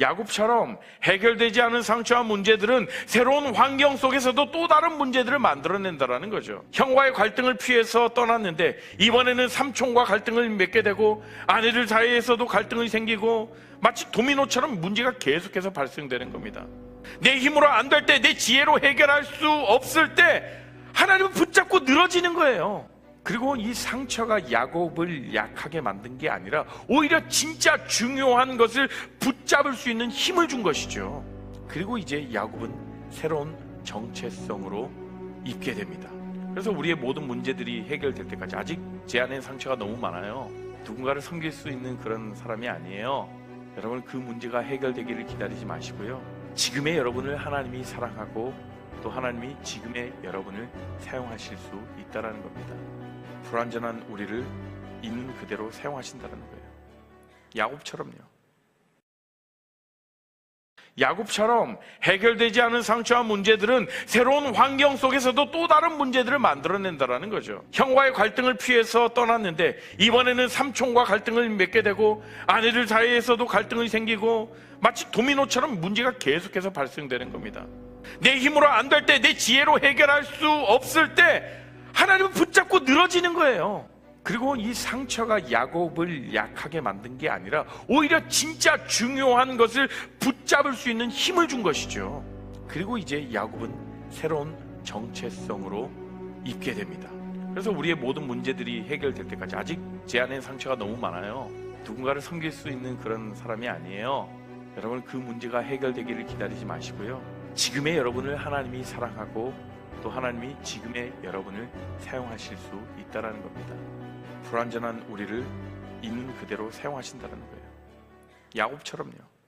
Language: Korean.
야곱처럼 해결되지 않은 상처와 문제들은 새로운 환경 속에서도 또 다른 문제들을 만들어낸다라는 거죠. 형과의 갈등을 피해서 떠났는데 이번에는 삼촌과 갈등을 맺게 되고 아내들 사이에서도 갈등이 생기고 마치 도미노처럼 문제가 계속해서 발생되는 겁니다. 내 힘으로 안 될 때, 내 지혜로 해결할 수 없을 때 하나님을 붙잡고 늘어지는 거예요. 그리고 이 상처가 야곱을 약하게 만든 게 아니라 오히려 진짜 중요한 것을 붙잡을 수 있는 힘을 준 것이죠. 그리고 이제 야곱은 새로운 정체성으로 입게 됩니다. 그래서 우리의 모든 문제들이 해결될 때까지 아직 제 안에 상처가 너무 많아요. 누군가를 섬길 수 있는 그런 사람이 아니에요. 여러분 그 문제가 해결되기를 기다리지 마시고요. 지금의 여러분을 하나님이 사랑하고 또 하나님이 지금의 여러분을 사용하실 수 있다라는 겁니다. 불완전한 우리를 있는 그대로 사용하신다는 거예요. 야곱처럼요. 야곱처럼 해결되지 않은 상처와 문제들은 새로운 환경 속에서도 또 다른 문제들을 만들어낸다라는 거죠. 형과의 갈등을 피해서 떠났는데 이번에는 삼촌과 갈등을 맺게 되고 아내들 사이에서도 갈등이 생기고 마치 도미노처럼 문제가 계속해서 발생되는 겁니다. 내 힘으로 안 될 때, 내 지혜로 해결할 수 없을 때 하나님을 붙잡고 늘어지는 거예요. 그리고 이 상처가 야곱을 약하게 만든 게 아니라 오히려 진짜 중요한 것을 붙잡을 수 있는 힘을 준 것이죠. 그리고 이제 야곱은 새로운 정체성으로 입게 됩니다. 그래서 우리의 모든 문제들이 해결될 때까지 아직 제 안에 상처가 너무 많아요. 누군가를 섬길 수 있는 그런 사람이 아니에요. 여러분 그 문제가 해결되기를 기다리지 마시고요. 지금의 여러분을 하나님이 사랑하고 또 하나님이 지금의 여러분을 사용하실 수 있다라는 겁니다. 불완전한 우리를 있는 그대로 사용하신다는 거예요. 야곱처럼요.